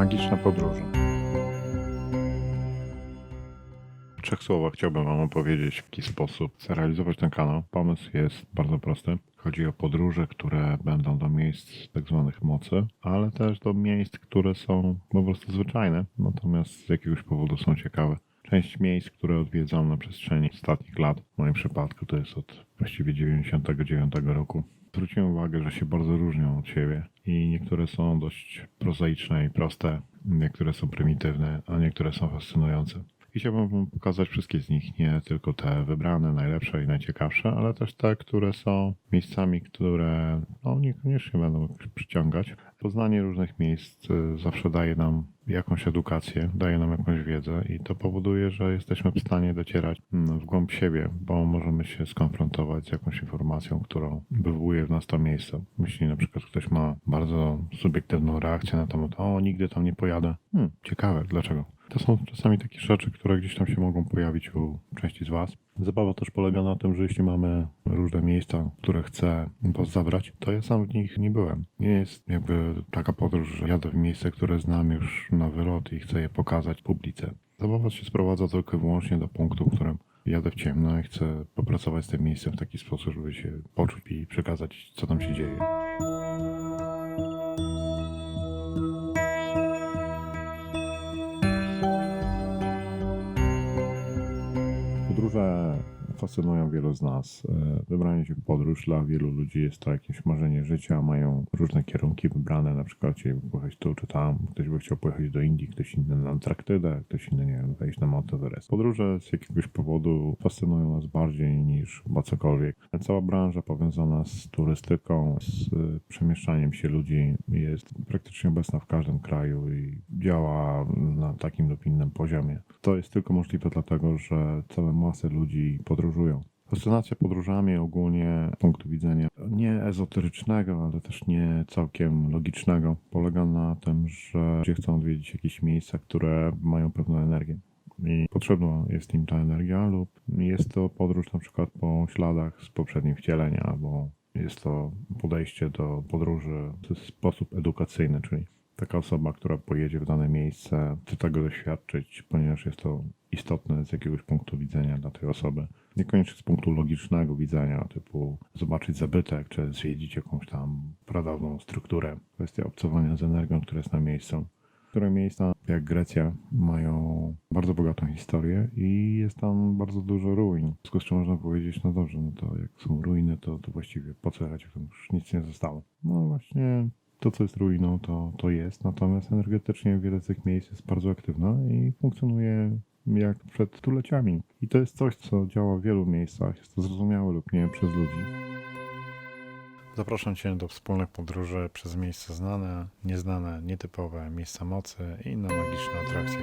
Magiczne podróże. W trzech słowach chciałbym Wam opowiedzieć, w jaki sposób chcę realizować ten kanał. Pomysł jest bardzo prosty. Chodzi o podróże, które będą do miejsc tak zwanych mocy, ale też do miejsc, które są po prostu zwyczajne, natomiast z jakiegoś powodu są ciekawe. Część miejsc, które odwiedzam na przestrzeni ostatnich lat, w moim przypadku to jest od właściwie 99 roku, zwróciłem uwagę, że się bardzo różnią od siebie i niektóre są dość prozaiczne i proste, niektóre są prymitywne, a niektóre są fascynujące. I chciałbym Wam pokazać wszystkie z nich, nie tylko te wybrane, najlepsze i najciekawsze, ale też te, które są miejscami, które no, niekoniecznie będą przyciągać. Poznanie różnych miejsc y, zawsze daje nam jakąś edukację, daje nam jakąś wiedzę i to powoduje, że jesteśmy w stanie docierać mm, w głąb siebie, bo możemy się skonfrontować z jakąś informacją, którą wywołuje w nas to miejsce. Jeśli na przykład ktoś ma bardzo subiektywną reakcję na temat, o nigdy tam nie pojadę. Hmm, ciekawe, dlaczego? To są czasami takie rzeczy, które gdzieś tam się mogą pojawić u części z Was. Zabawa też polega na tym, że jeśli mamy różne miejsca, które chcę Was zabrać, to ja sam w nich nie byłem. Nie jest jakby taka podróż, że jadę w miejsce, które znam już na wylot i chcę je pokazać publice. Zabawa się sprowadza tylko i wyłącznie do punktu, w którym jadę w ciemno i chcę popracować z tym miejscem w taki sposób, żeby się poczuć i przekazać, co tam się dzieje. Podróże fascynują wielu z nas. E, Wybranie się w podróż dla wielu ludzi jest to jakieś marzenie życia. Mają różne kierunki wybrane, na przykład chcieliby pojechać tu czy tam. Ktoś by chciał pojechać do Indii, ktoś inny na Antarktydę, ktoś inny, nie wiem, wejść na Mount Everest. Podróże z jakiegoś powodu fascynują nas bardziej niż chyba cokolwiek. Cała branża powiązana z turystyką, z e, przemieszczaniem się ludzi jest praktycznie obecna w każdym kraju i działa na takim lub innym poziomie. To jest tylko możliwe dlatego, że całe masy ludzi podróżują. Fascynacja podróżami ogólnie z punktu widzenia nie ezoterycznego, ale też nie całkiem logicznego polega na tym, że ludzie chcą odwiedzić jakieś miejsca, które mają pewną energię. I potrzebna jest im ta energia, lub jest to podróż na przykład po śladach z poprzednich wcieleń, albo jest to podejście do podróży w sposób edukacyjny, czyli taka osoba, która pojedzie w dane miejsce, chce tego doświadczyć, ponieważ jest to istotne z jakiegoś punktu widzenia dla tej osoby. Niekoniecznie z punktu logicznego widzenia, typu zobaczyć zabytek, czy zwiedzić jakąś tam pradawną strukturę. Kwestia obcowania z energią, która jest na miejscu. Które miejsca, jak Grecja, mają bardzo bogatą historię i jest tam bardzo dużo ruin. W związku z czym można powiedzieć, no dobrze, no to jak są ruiny, to, to właściwie po co jechać, tam już nic nie zostało. No właśnie to, co jest ruiną, to, to jest, natomiast energetycznie wiele z tych miejsc jest bardzo aktywna i funkcjonuje jak przed stuleciami. I to jest coś, co działa w wielu miejscach, jest to zrozumiałe lub nie przez ludzi. Zapraszam Cię do wspólnych podróży przez miejsca znane, nieznane, nietypowe, miejsca mocy i inne magiczne atrakcje.